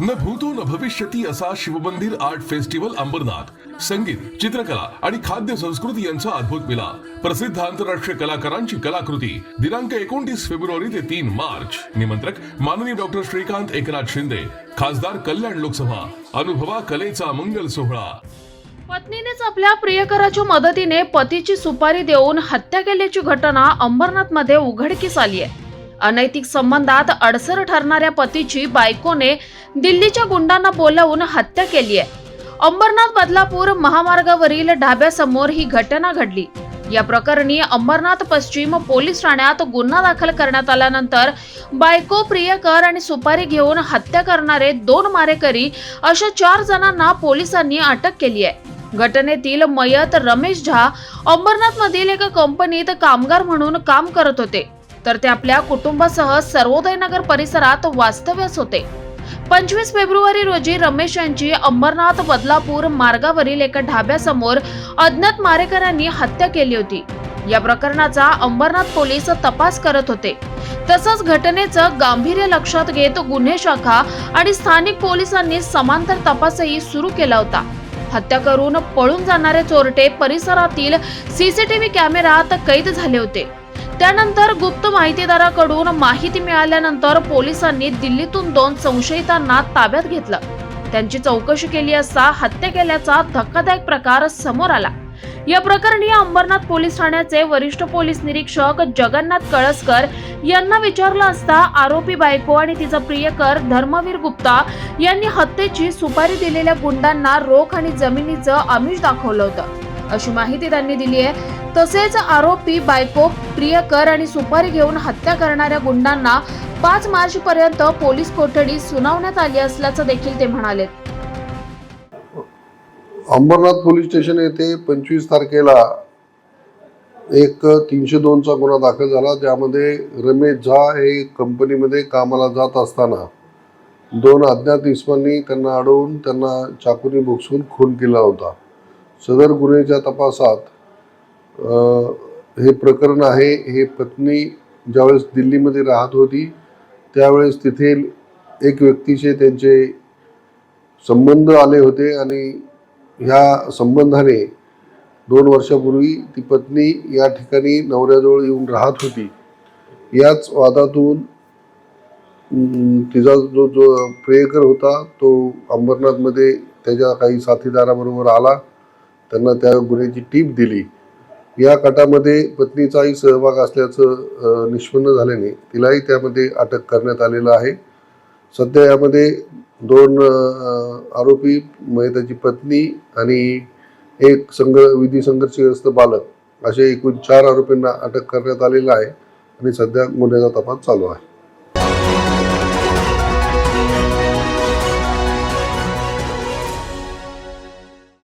न भूतो न भविष्यती असा शिवमंदिर आर्ट फेस्टिवल अंबरनाथ. संगीत चित्रकला आणि खाद्य संस्कृती यांचा अद्भुत मिला प्रसिद्ध आंतरराष्ट्रीय कलाकारांची कलाकृती दिनांक एकोणतीस फेब्रुवारी ते तीन मार्च. निमंत्रक माननीय डॉक्टर श्रीकांत एकनाथ शिंदे खासदार कल्याण लोकसभा. अनुभवा कलेचा मंगल सोहळा. पत्नीनेच आपल्या प्रियकराच्या मदतीने पतीची सुपारी देऊन हत्या केल्याची घटना अंबरनाथमध्ये उघडकीस आली आहे. अनैतिक संबंधात अडसर ठरणाऱ्या पतीची बायकोने दिल्लीच्या गुंडांना बोलावून हत्या केली आहे. अंबरनाथ बदलापूर महामार्गावरील ढाब्यासमोर ही घटना घडली. या प्रकरणी अंबरनाथ पश्चिम पोलीस ठाण्यात गुन्हा दाखल करण्यात आल्यानंतर बायको प्रियकर आणि सुपारी घेऊन हत्या करणारे दोन मारेकरी अशा चार जणांना पोलिसांनी अटक केली आहे. घटनेतील मयत रमेश झा अंबरनाथ मधील एका कंपनीत कामगार म्हणून काम करत होते. तर ते आपल्या कुटुंबासह सर्वोदय नगर परिसरात वास्तव्यास होते. पंचवीस फेब्रुवारी रोजी रमेश यांची अंबरनाथ बदलापूर मार्गावरील एका ढाब्यासमोर अज्ञात मारेकऱ्यांनी हत्या केली होती. या प्रकरणाचा अंबरनाथ पोलीस तपास करत होते. तसंच घटनेचं गांभीर्य लक्षात घेत गुन्हे शाखा आणि स्थानिक पोलिसांनी समांतर तपासही सुरू केला होता. हत्या करून पळून जाणारे चोरटे परिसरातील सीसीटीव्ही कॅमेऱ्यात कैद झाले होते. त्यानंतर गुप्त माहितीदाराकडून माहिती मिळाल्यानंतर पोलिसांनी दिल्लीतून दोन संशयितांना ताब्यात घेतलं. त्यांची चौकशी केली असता हत्या केल्याचा धक्कादायक प्रकार समोर आला. या प्रकरणी अंबरनाथ पोलीस ठाण्याचे वरिष्ठ पोलीस निरीक्षक जगन्नाथ कळसकर यांना विचारलं असता आरोपी बायको आणि तिचा प्रियकर धर्मवीर गुप्ता यांनी हत्येची सुपारी दिलेल्या गुंडांना रोख आणि जमिनीचं आमिष दाखवलं होतं. अशी माहिती त्यांनी दिली आहे. तसेच आरोपी बायको प्रियकर आणि सुपारी घेऊन हत्या करणाऱ्या गुंडांना पाच मार्च पर्यंत पोलीस कोठडी सुनावण्यात आली असल्याचं देखील ते म्हणाले. अंबरनाथ पोलीस स्टेशन येथे पंचवीस तारखेला एक तीनशे दोनचा गुन्हा दाखल झाला. ज्यामध्ये रमेश झा हे कंपनीमध्ये कामाला जात असताना दोन अज्ञात इसमांनी त्यांना अडवून त्यांना चाकूने बोक्सून खून केला होता. सदर गुन्ह्याच्या तपासात हे प्रकरण आहे हे पत्नी ज्यावेळेस दिल्लीमध्ये राहत होती त्यावेळेस तिथे एक व्यक्तीचे त्यांचे संबंध आले होते आणि ह्या संबंधाने दोन वर्षापूर्वी ती पत्नी या ठिकाणी नवऱ्याजवळ येऊन राहत होती. याच वादातून तिचा जो जो प्रेयकर होता तो अंबरनाथमध्ये त्याच्या काही साथीदाराबरोबर आला. त्यांना त्या गुन्ह्याची टीप दिली. या कटामध्ये पत्नीचाही सहभाग असल्याचं निष्पन्न झाल्याने तिलाही त्यामध्ये अटक करण्यात आलेलं आहे. सध्या यामध्ये दोन आरोपी म्हणजे मयताची पत्नी आणि एक संघ विधी संघर्षग्रस्त बालक असे एकूण चार आरोपींना अटक करण्यात आलेलं आहे आणि सध्या गुन्ह्याचा तपास चालू आहे.